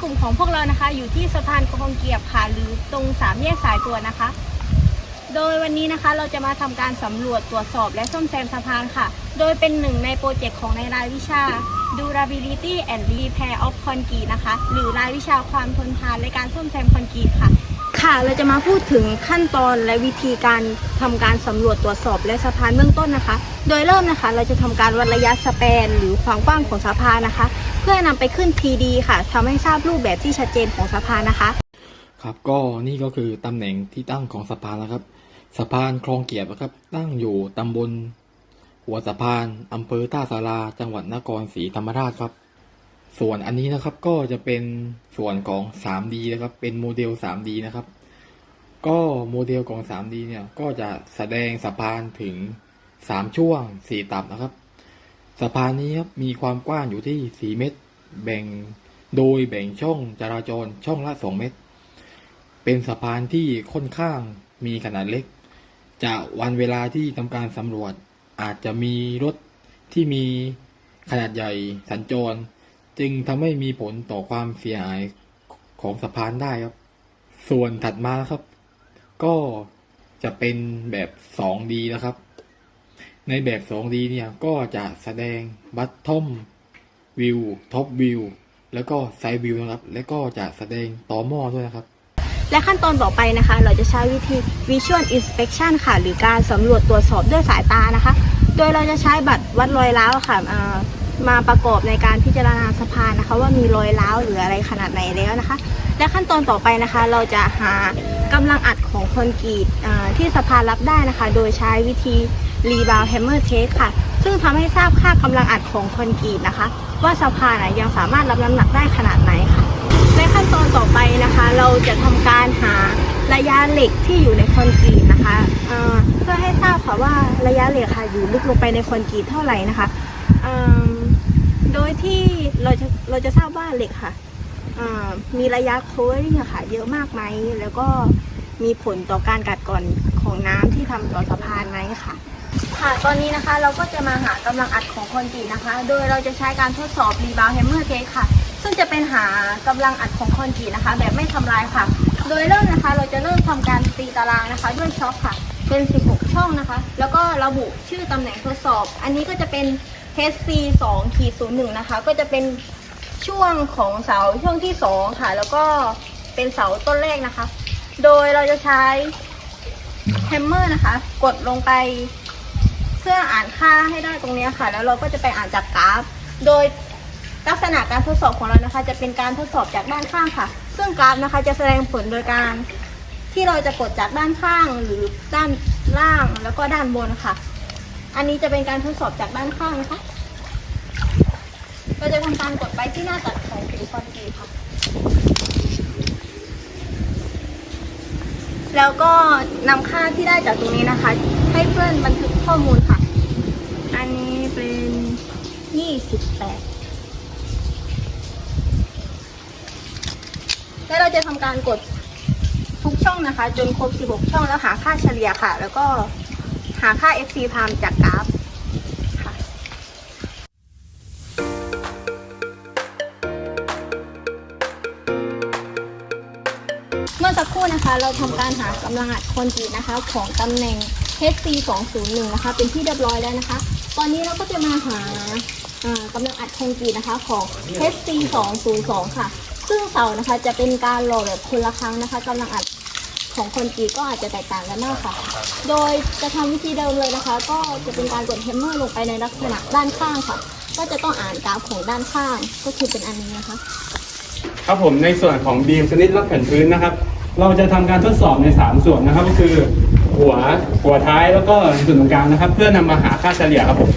กลุ่มของพวกเรานะคะ อยู่ที่สะพานคองเกียบค่ะหรือตรงสามแยกสายตัวนะคะ โดยวันนี้นะคะเราจะมาทำการสำรวจตรวจสอบและซ่อมแซมสะพานค่ะ โดยเป็นหนึ่งในโปรเจกต์ของในรายวิชา Durability and Repair of Concrete นะคะ หรือรายวิชาความทนทานและการซ่อมแซมคอนกรีตค่ะ ค่ะเราจะมาพูดถึงขั้นตอนและวิธีการทำการสำรวจตรวจสอบและสะพานเบื้องต้นนะคะ โดยเริ่มนะคะ เราจะทำการวัดระยะสแปน หรือความกว้างของสะพานนะคะ เพื่อนำไปขึ้น 3D ค่ะทำให้ทราบรูปแบบที่ชัดเจนของสะพานนะคะ ครับก็นี่ก็คือตำแหน่งที่ตั้งของสะพานนะครับ สะพานคลองเกียบนะครับ ตั้งอยู่ตำบล หัวสะพานอำเภอท่าสาราจังหวัดนครศรีธรรมราชครับ ส่วนอันนี้นะครับก็จะเป็นส่วนของ 3D นะครับ เป็นโมเดล 3D นะครับ ก็โมเดลของ 3D เนี่ยก็จะแสดงสะพานถึง3ช่วง 4 ตับนะครับ สะพานนี้ครับมีความกว้างอยู่ที่ 4 เมตร แบ่งโดยแบ่งช่องจราจรช่องละ 2 เมตร เป็นสะพานที่ค่อนข้างมีขนาดเล็ก จากวันเวลาที่ทำการสำรวจ อาจจะมีรถที่มีขนาดใหญ่สัญจร จึงทำให้มีผลต่อความเสียหายของสะพานได้ครับ ส่วนถัดมาครับ ก็จะเป็นแบบ 2D นะครับ ในแบบ 2D เนี่ยก็จะแสดงบัตทอมวิวท็อปวิวแล้วก็ไซด์วิวนะครับ แล้วก็จะแสดงต่อหม้อด้วยนะครับ และขั้นตอนต่อไปนะคะ เราจะใช้วิธี Visual Inspection ค่ะ หรือการสำรวจตรวจสอบด้วยสายตานะคะ โดยเราจะใช้บัตรวัดรอยร้าวค่ะมาประกอบในการพิจารณาสะพานนะคะ ว่ามีรอยร้าวหรืออะไรขนาดไหนแล้วนะคะ และขั้นตอนต่อไปนะคะ เราจะหากำลังอัดของคอนกรีตที่สะพานรับได้นะคะ โดยใช้วิธี Rebound Hammer Test ค่ะ ซึ่งทำให้ทราบค่ากำลังอัดของคอนกรีตนะคะ ว่าสะพานยังสามารถรับน้ำหนักได้ขนาดไหนค่ะ ในขั้นตอนต่อไปนะคะ เราจะทำการหาระยะเหล็กที่อยู่ในคอนกรีตนะคะเเพื่อให้ทราบค่ะว่าระยะเหล็กค่ะอยู่ลึกลงไปในคอนกรีตเท่าไหร่นะคะโดยที่เราจะเราจะทราบว่าเหล็กค่ะมีระยะโคเวอริ่งค่ะเยอะมากไหมแล้วก็มีผลต่อการกัดกร่อนของน้ำที่ทำต่อสะพานไหมค่ะ ค่ะตอนนี้นะคะเราก็จะมาหากำลังอัดของคอนกรีตนะคะ โดยเราจะใช้การทดสอบ Rebound Hammer Test ค่ะ ซึ่งจะเป็นหากำลังอัดของคอนกรีตนะคะ แบบไม่ทำลายค่ะ โดยเริ่มนะคะเราจะเริ่มทำการตีตารางนะคะ ด้วยช็อคค่ะ เป็น 16 ช่องนะคะ แล้วก็ระบุชื่อตำแหน่งทดสอบ อันนี้ก็จะเป็น HC 2ขีด01นะคะ ก็จะเป็นช่วงของเสาช่วงที่ 2 ค่ะ แล้วก็เป็นเสาต้นแรกนะคะ โดยเราจะใช้แฮมเมอร์นะคะ กดลงไป เพื่ออ่านค่าให้ได้ตรงนี้ค่ะ แล้วเราก็จะไปอ่านจากกราฟ โดยลักษณะการทดสอบของเรานะคะ จะเป็นการทดสอบจากด้านข้างค่ะ ซึ่งกราฟนะคะจะแสดงผลโดยการที่เราจะกดจากด้านข้างหรือด้านล่างแล้วก็ด้านบนค่ะ อันนี้จะเป็นการทดสอบจากด้านข้างนะคะ เราจะทำการกดไปที่หน้าตัดของผิวคอนกรีตค่ะ แล้วก็นำค่าที่ได้จากตรงนี้นะคะ ให้เพื่อนบันทึกข้อมูลค่ะ อันนี้เป็นยี่สิบแปดแล้วเราจะทำการกดทุกช่องนะคะ จนครบ 16 ช่องแล้วหาค่าเฉลี่ยค่ะ แล้วก็หาค่า FC พามจากกราฟค่ะเมื่อสักครู่นะคะ เราทำการหากำลังอัดคอนกรีตนะคะ ของตำแหน่ง HC 201นะคะ เป็นที่เรียบร้อยแล้วนะคะ ตอนนี้เราก็จะมาหาากำลังอัดคอนกรีตนะคะของ HC 202ค่ะ ซึ่งเสานะคะจะเป็นการหล่อแบบคนละครั้งนะคะกำลังอัดของคอนกรีตก็อาจจะแตกต่างกันมากค่ะ โดยจะทำวิธีเดิมเลยนะคะ ก็จะเป็นการกดแฮมเมอร์ลงไปในลักษณะด้านข้างค่ะ ก็จะต้องอ่านกราฟของด้านข้างก็คือเป็นอันนี้นะคะ ครับผมในส่วนของบีมชนิดรับแผ่นพื้นนะครับ เราจะทำการทดสอบใน 3 ส่วนนะครับ ก็คือ หัวหัวท้ายแล้วก็ส่วนตรงกลางนะครับ เพื่อนำมาหาค่าเฉลี่ยครับผม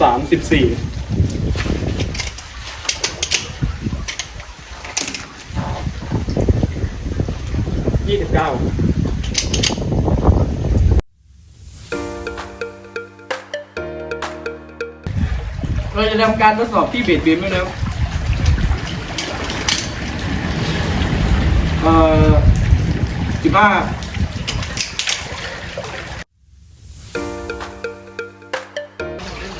สามสิบสี่ยี่สิบเก้า เราจะทำการทดสอบที่เบดบีมด้วยนะครับเอ่อสิบ้า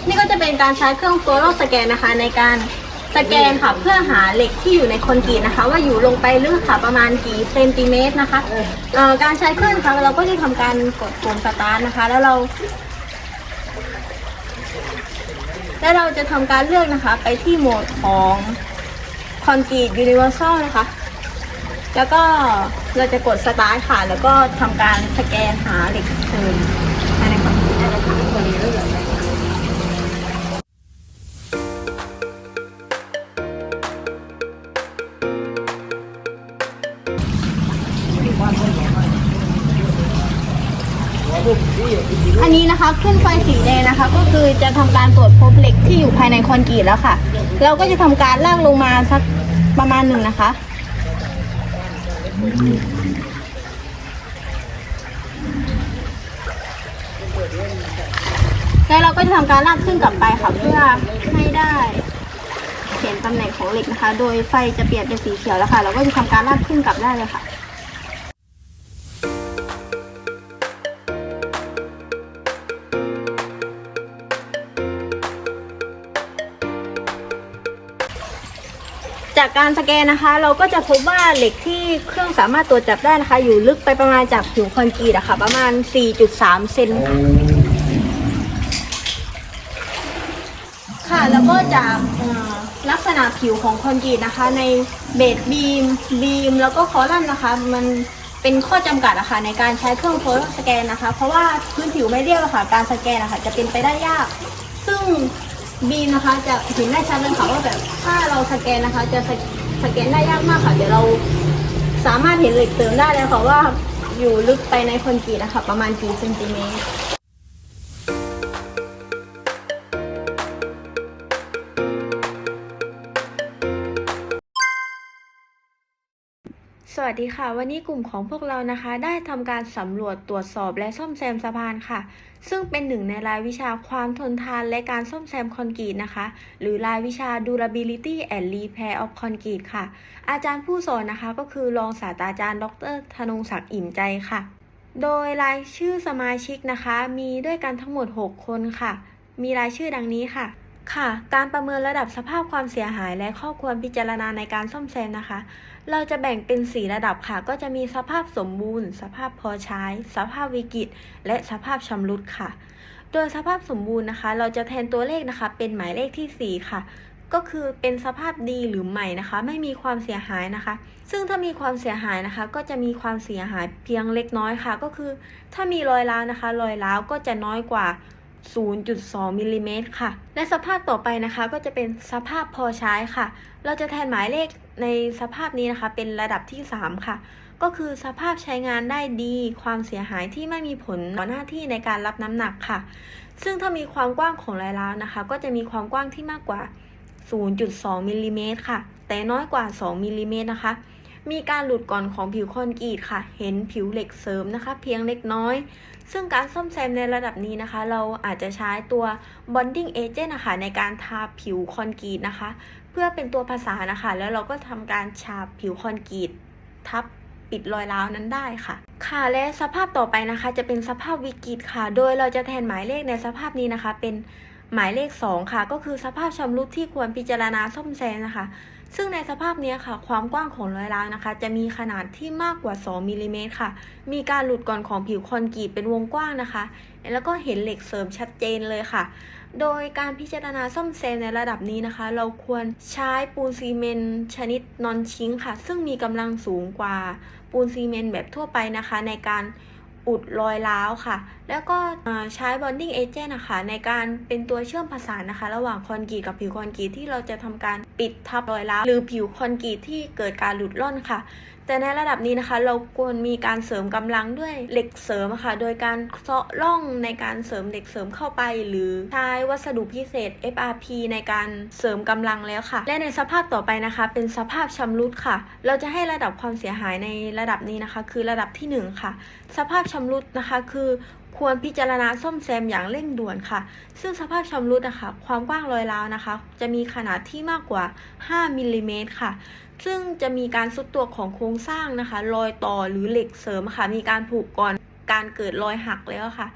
นี่ก็จะเป็นการใช้เครื่องโฟลูอโรสแกนนะคะ ในการสแกนค่ะเพื่อหาเหล็กที่อยู่ในคอนกรีตนะคะ ว่าอยู่ลงไปลึกค่ะประมาณกี่เซนติเมตรนะคะการใช้เครื่องนะคะเราก็จะทำการกดปุ่มสตาร์ทนะคะ แล้วเรา แล้วเราจะทำการเลือกนะคะไปที่โหมดของคอนกรีตยูนิเวอร์แซลนะคะ แล้วก็เราจะกดสตาร์ทค่ะ แล้วก็ทำการสแกนหาเหล็กเสริ นะคะขึ้นไฟสีแดงนะคะ ก็คือจะทำการตรวจพบเหล็กที่อยู่ภายในคอนกรีตแล้วค่ะ เราก็จะทำการลากลงมาสักประมาณหนึ่งนะคะ แล้วเราก็จะทำการลากขึ้นกลับไปค่ะ เพื่อให้ได้เห็นตำแหน่งของเหล็กนะคะ โดยไฟจะเปลี่ยนเป็นสีเขียวแล้วค่ะ เราก็จะทำการลากขึ้นกลับได้เลยค่ะ จากการสแกนนะคะ เราก็จะพบว่าเหล็กที่เครื่องสามารถตรวจจับได้นะคะ อยู่ลึกไปประมาณจากผิวคอนกรีตอะค่ะ ประมาณ 4.3 เซนค่ะค่ะ แล้วก็จากลักษณะผิวของคอนกรีตนะคะ ในเบสบีมบีม แล้วก็คอลัมน์นะคะ มันเป็นข้อจำกัดอะคะในการใช้เครื่องโฟลสแกนนะคะ เพราะว่าพื้นผิวไม่เรียบะค่ะการสแกนอะคะจะเป็นไปได้ยาก ซึ่ง บีมนะคะจะเห็นได้ชัดเลยค่ะว่าแบบถ้าเราสแกนนะคะ จะสแกนได้ยากมากค่ะเดี๋ยวเราสามารถเห็นเหล็กเติมได้เลยค่ะว่าอยู่ลึกไปในคอนกรีตนะคะ ประมาณกี่เซนติเมตร วัสดีค่ะ วันนี้กลุ่มของพวกเรานะคะ ได้ทำการสำรวจตรวจสอบและซ่อมแซมสะพานค่ะ ซึ่งเป็นหนึ่งในรายวิชาความทนทานและการซ่อมแซมคอนกรีตนะคะ หรือรายวิชา durability and repair of concrete ค่ะ อาจารย์ผู้สอนนะคะก็คือรองศาสตราจารย์ ดร ธนงศักดิ์อิ่มใจค่ะ โดยรายชื่อสมาชิกนะคะ มีด้วยกันทั้งหมด 6 คนค่ะ มีรายชื่อดังนี้ค่ะค่ะ การประเมินระดับสภาพความเสียหายและข้อควรพิจารณาในการซ่อมแซมนะคะ เราจะแบ่งเป็น 4 ระดับค่ะ ก็จะมีสภาพสมบูรณ์ สภาพพอใช้ สภาพวิกฤต และสภาพชำรุดค่ะ โดยสภาพสมบูรณ์นะคะ เราจะแทนตัวเลขนะคะ เป็นหมายเลขทีสี่ 4 ค่ะ ก็คือเป็นสภาพดีหรือใหม่นะคะ ไม่มีความเสียหายนะคะ ซึ่งถ้ามีความเสียหายนะคะ ก็จะมีความเสียหายเพียงเล็กน้อยค่ะ ก็คือ ถ้ามีรอยร้าวนะคะ รอยร้าวก็จะน้อยกว่า 0.2มิลลิเมตรค่ะ และสภาพต่อไปนะคะก็จะเป็นสภาพพอใช้ค่ะ เราจะแทนหมายเลขในสภาพนี้นะคะ เป็นระดับที่ 3 ค่ะ ก็คือสภาพใช้งานได้ดี ความเสียหายที่ไม่มีผลต่อหน้าที่ในการรับน้ำหนักค่ะ ซึ่งถ้ามีความกว้างของรายร้าวนะคะ ก็จะมีความกว้างที่มากกว่า 0.2มิลลิเมตรค่ะ แต่น้อยกว่า 2มิลลิเมตรนะคะ มีการหลุดก่อนของผิวคอนกรีตค่ะ เห็นผิวเหล็กเสริมนะคะ เพียงเล็กน้อย ซึ่งการซ่อมแซมในระดับนี้นะคะ เราอาจจะใช้ตัว bonding agent นะคะในการทาผิวคอนกรีตนะคะ เพื่อเป็นตัวภาษานนะคะ แล้วเราก็ทำการฉาบผิวคอนกรีตทับปิดรอยร้าวนั้นได้ค่ะ ค่ะและสภาพต่อไปนะคะ จะเป็นสภาพวิกฤตค่ะ โดยเราจะแทนหมายเลขในสภาพนี้นะคะ เป็นหมายเลข 2 ค่ะ ก็คือสภาพชำรุดที่ควรพิจารณาซ่อมแซมนะคะ ซึ่งในสภาพนี้ค่ะ ความกว้างของรอยร้าวนะคะ จะมีขนาดที่มากกว่า 2มิลลิเมตรค่ะ มีการหลุดก่อนของผิวคอนกรีตเป็นวงกว้างนะคะ แล้วก็เห็นเหล็กเสริมชัดเจนเลยค่ะ โดยการพิจารณาซ่อมแซมในระดับนี้นะคะ เราควรใช้ปูนซีเมนต์ชนิดนอนชิงค์ค่ะ ซึ่งมีกำลังสูงกว่าปูนซีเมนต์แบบทั่วไปนะคะ ในการอุดรอยร้าวค่ะแล้วก็ใช้ bonding agent นะคะในการเป็นตัวเชื่อมประสานนะคะ ระหว่างคอนกรีตกับผิวคอนกรีตที่เราจะทำการปิดทับรอยร้าวหรือผิวคอนกรีตที่เกิดการหลุดร่อนค่ะ แต่ในระดับนี้นะคะ เราควรมีการเสริมกำลังด้วยเหล็กเสริมค่ะ โดยการเซาะร่องในการเสริมเหล็กเสริมเข้าไป หรือใช้วัสดุพิเศษ FRP ในการเสริมกำลังแล้วค่ะ และในสภาพต่อไปนะคะ เป็นสภาพชำรุดค่ะ เราจะให้ระดับความเสียหายในระดับนี้นะคะ คือระดับที่หนึ่งค่ะ สภาพชำรุดนะคะ คือ ควรพิจารณาซ่อมแซมอย่างเร่งด่วนค่ะ ซึ่งสภาพชำรุดนะคะ ความกว้างรอยร้าวนะคะ จะมีขนาดที่มากกว่า 5มิลลิเมตรค่ะ ซึ่งจะมีการสุดตัวของโครงสร้างนะคะ รอยต่อหรือเหล็กเสริมค่ะ มีการผูกก่อนการเกิดรอยหักแล้วค่ะ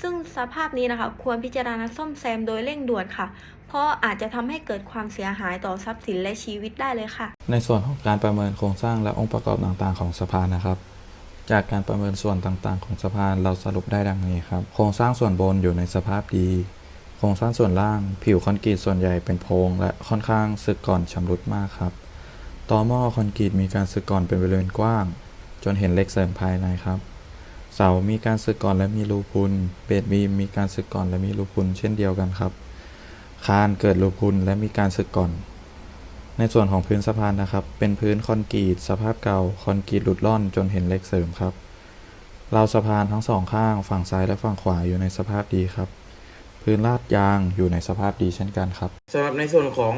ซึ่งสภาพนี้นะคะ ควรพิจารณาซ่อมแซมโดยเร่งด่วนค่ะ เพราะอาจจะทำให้เกิดความเสียหายต่อทรัพย์สินและชีวิตได้เลยค่ะ ในส่วนของการประเมินโครงสร้างและองค์ประกอบต่างๆ ของสะพานนะครับ จากการประเมินส่วนต่างๆ ของสะพานเราสรุปได้ดังนี้ครับ โครงสร้างส่วนบนอยู่ในสภาพดี โครงสร้างส่วนล่าง ผิวคอนกรีตส่วนใหญ่เป็นโพรงและค่อนข้างสึกก่อนชำรุดมากครับต่อหม้อคอนกรีตมีการสึกก่อนเป็นบริเวณกว้าง จนเห็นเล็กเสริมภายในครับ เสา มีการสึกก่อนและมีรูพุน เบสบีมมีการสึกก่อนและมีรูพุนเช่นเดียวกันครับ คานเกิดรูพุนและมีการสึกก่อน ในส่วนของพื้นสะพานนะครับ เป็นพื้นคอนกรีตสภาพเก่าคอนกรีตหลุดล่อนจนเห็นเหล็กเสริมครับราวสะพานทั้งสองข้างฝั่งซ้ายและฝั่งขวาอยู่ในสภาพดีครับ พื้นลาดยางอยู่ในสภาพดีเช่นกันครับสำหรับในส่วนของ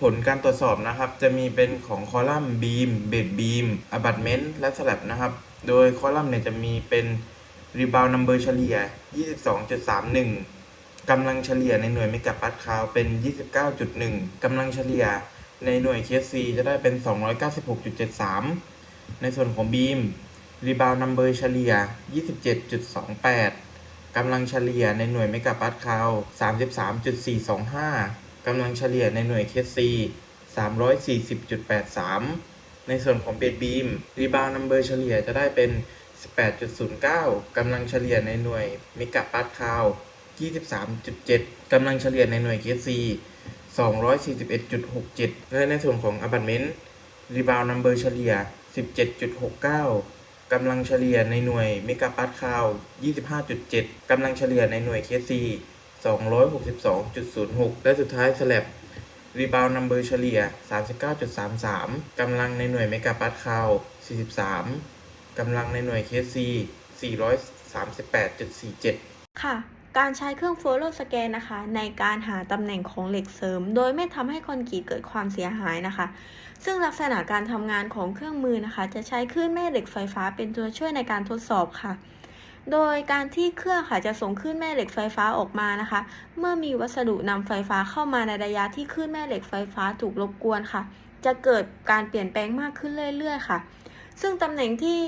ผลการตรวจสอบนะครับ จะมีเป็นของคอลัมน์บีมเบดบีมอบัตเมนต์และสลับนะครับ โดยคอลัมน์เนี่ยจะมีเป็นรีบาวนัมเบอร์เฉลี่ย 22.31กำลังเฉลี่ยในหน่วยเมกะปัสคาวเป็น 29.1กำลังเฉลี่ย ในหน่วยเคสซีจะได้เป็น 296.73 ในส่วนของบีมรีบาวนัมเบอร์เฉลี่ย 27.28 กำลังเฉลี่ยในหน่วยเมกะปัสคาว33.425 กำลังเฉลี่ยในหน่วยเคสซี340.83 ในส่วนของเบดบีมรีบาวนัมเบอร์เฉลี่ยจะได้เป็น 18.09 กำลังเฉลี่ยในหน่วยเมกะปัสคาว23.7 กำลังเฉลี่ยในหน่วยเคสซี 241.67 และในส่วนของอพาร์ตเมนต์รีบาวนัมเบอร์เฉลี่ย 17.69 กำลังเฉลี่ยในหน่วยเมกะปัสคาว25.7 กำลังเฉลี่ยในหน่วยเคสซี262.06 และสุดท้ายสลับรีบาวนัมเบอร์เฉลี่ย 39.33 กำลังในหน่วยเมกะปัสคาว43 กำลังในหน่วยเคสซี438.47 ค่ะ การใช้เครื่อง follow scan นะคะ ในการหาตำแหน่งของเหล็กเสริม โดยไม่ทำให้คอนกรีตเกิดความเสียหายนะคะ ซึ่งลักษณะการทำงานของเครื่องมือนะคะ จะใช้คลื่นแม่เหล็กไฟฟ้าเป็นตัวช่วยในการทดสอบค่ะ โดยการที่เครื่องค่ะจะส่งคลื่นแม่เหล็กไฟฟ้าออกมานะคะ เมื่อมีวัสดุนำไฟฟ้าเข้ามาในระยะที่คลื่นแม่เหล็กไฟฟ้าถูกรบกวนค่ะ จะเกิดการเปลี่ยนแปลงมากขึ้นเรื่อยๆ ค่ะ ซึ่งตำแหน่งที่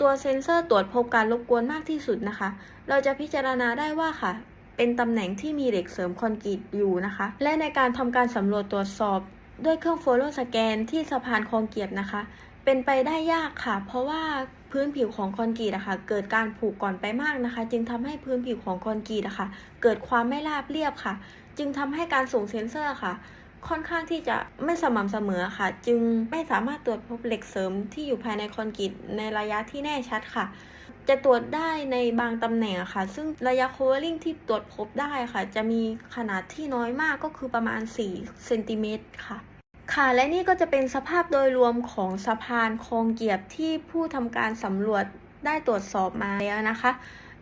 ตัวเซ็นเซอร์ตรวจพบการรบกวนมากที่สุดนะคะ เราจะพิจารณาได้ว่าค่ะ เป็นตำแหน่งที่มีเหล็กเสริมคอนกรีตอยู่นะคะ และในการทำการสำรวจตรวจสอบด้วยเครื่อง follow scan ที่สะพานคลองเกียบนะคะ เป็นไปได้ยากค่ะ เพราะว่าพื้นผิวของคอนกรีตอะค่ะเกิดการผุก่อนไปมากนะคะ จึงทำให้พื้นผิวของคอนกรีตอะค่ะเกิดความไม่ราบเรียบค่ะ จึงทำให้การส่งเซ็นเซอร์ค่ะ ค่อนข้างที่จะไม่สม่ำเสมอค่ะ จึงไม่สามารถตรวจพบเหล็กเสริมที่อยู่ภายในคอนกรีตในระยะที่แน่ชัดค่ะ จะตรวจได้ในบางตำแหน่งค่ะ ซึ่งระยะ covering ที่ตรวจพบได้ค่ะ จะมีขนาดที่น้อยมากก็คือประมาณ4เซนติเมตรค่ะค่ะและนี่ก็จะเป็นสภาพโดยรวมของสะพานคลองเกียบที่ผู้ทำการสำรวจได้ตรวจสอบมาแล้วนะคะ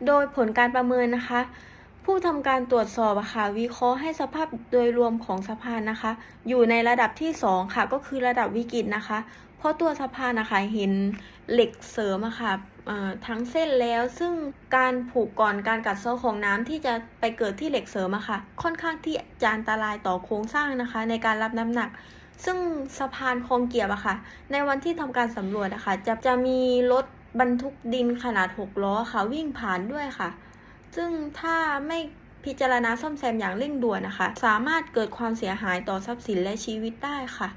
โดยผลการประเมินนะคะ ผู้ทำการตรวจสอบอะค่ะวิเคราะห์ให้สภาพโดยรวมของสะพานนะคะ อยู่ในระดับที่ 2 ค่ะ ก็คือระดับวิกฤตนะคะ เพราะตัวสะพานนะคะเห็นเหล็กเสริมอะค่ะทั้งเส้นแล้วซึ่งการผูกก่อนการกัดเซาะของน้ำที่จะไปเกิดที่เหล็กเสริมอะค่ะ ค่อนข้างที่จะอันตรายต่อโครงสร้างนะคะ ในการรับน้ำหนัก ซึ่งสะพานคลองเกียบอะค่ะ ในวันที่ทำการสำรวจอะค่ะจะจะมีรถบรรทุกดินขนาด 6 ล้อค่ะวิ่งผ่านด้วยค่ะ ซึ่งถ้าไม่พิจารณาซ่อมแซมอย่างเร่งด่วนนะคะ สามารถเกิดความเสียหายต่อทรัพย์สินและชีวิตได้ค่ะ